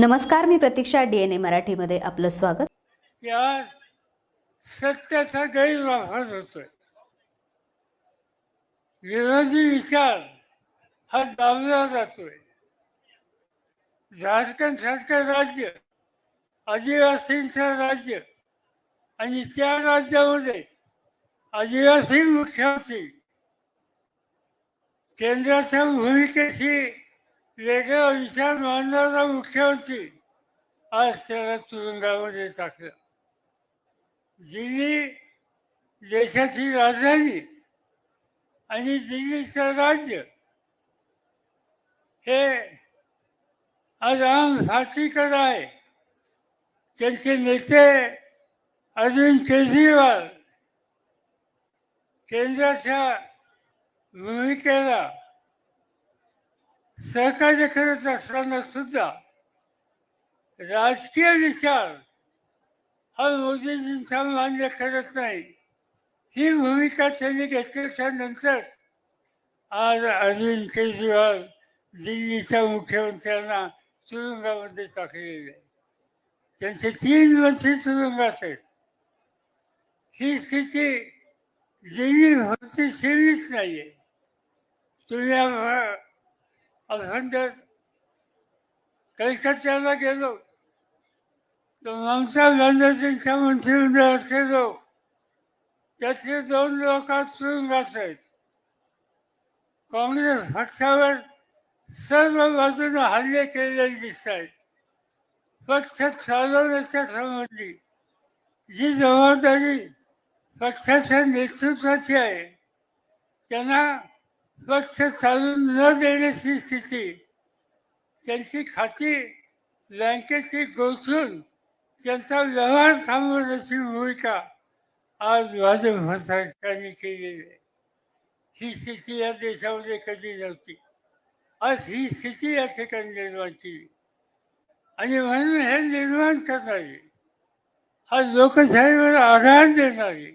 नमस्कार मी प्रतीक्षा D N A मराठीमध्ये आपलं स्वागत. या सत्याचा गैरवापर होतोय. विरोधी विचार हा दाबला जातोय. झारखंड सारखं राज्य आदिवासींचं राज्य आणि त्या राज्यामध्ये आदिवासी मुख्यमंत्री केंद्राच्या भूमिकेशी वेगळा विचार मांडणारा मुख्यमंत्री आज त्याला तुरुंगामध्ये टाकलं. दिल्ली देशाची राजधानी आणि दिल्लीचं राज्य हे आज आम फाशीकडे आहे. त्यांचे नेते अरविंद केजरीवाल केंद्राच्या भूमिकेला सहकार्य करत असताना सुद्धा राजकीय विचार हा मोदीजींचा मान्य करत नाही. ही भूमिका त्यांनी घेतल्याच्या नंतर आज अरविंद केजरीवाल दिल्लीच्या मुख्यमंत्र्यांना तुरुंगामध्ये टाकलेले. आहे त्यांचे तीन मंत्री तुरुंगात आहेत. ही स्थिती दिल्ली होती सीमित नाही आहे तुम्ही आ- आपण कलकत्त्याला गेलो. तर ममता बॅनर्जींच्या मंत्रिमंडळाचे लोक त्यातले दोन लोक तुरुंगात आहेत काँग्रेस पक्षावर सर्व बाजूने हल्ले केलेले दिसत आहेत पक्ष चालवण्याच्या संबंधी जी जबाबदारी पक्षाच्या नेतृत्वाची आहे त्यांना पक्ष चालून न देण्याची स्थिती. त्यांची खाती बँकेची गोचून त्यांचा व्यवहार थांबवण्याची भूमिका आज भाजप सरकारने केलेली आहे. ही स्थिती या देशामध्ये कधी नव्हती. आज ही स्थिती या ठिकाणी निर्माण केली. आणि म्हणून हे निर्माण करणारी हा लोकशाहीवर आघात देणारी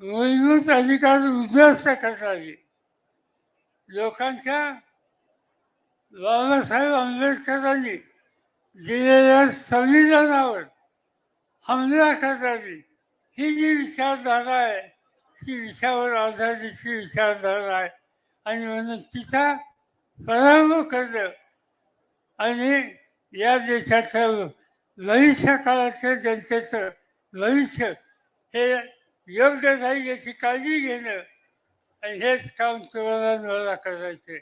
मूलभूत अधिकार उद्ध्वस्त करणारी लोकांच्या बाबासाहेब आंबेडकरांनी दिलेल्या संविधानावर हमला करणारी ही जी विचारधारा आहे ती विषयावर आधारितची विचारधारा आहे. आणि म्हणून तिचा पराभव करणं आणि या देशाचं भविष्य काळाचं जनतेचं भविष्य हे योग्य नाही याची काळजी घेणं आणि हेच काम तुम्हाला मला करायचे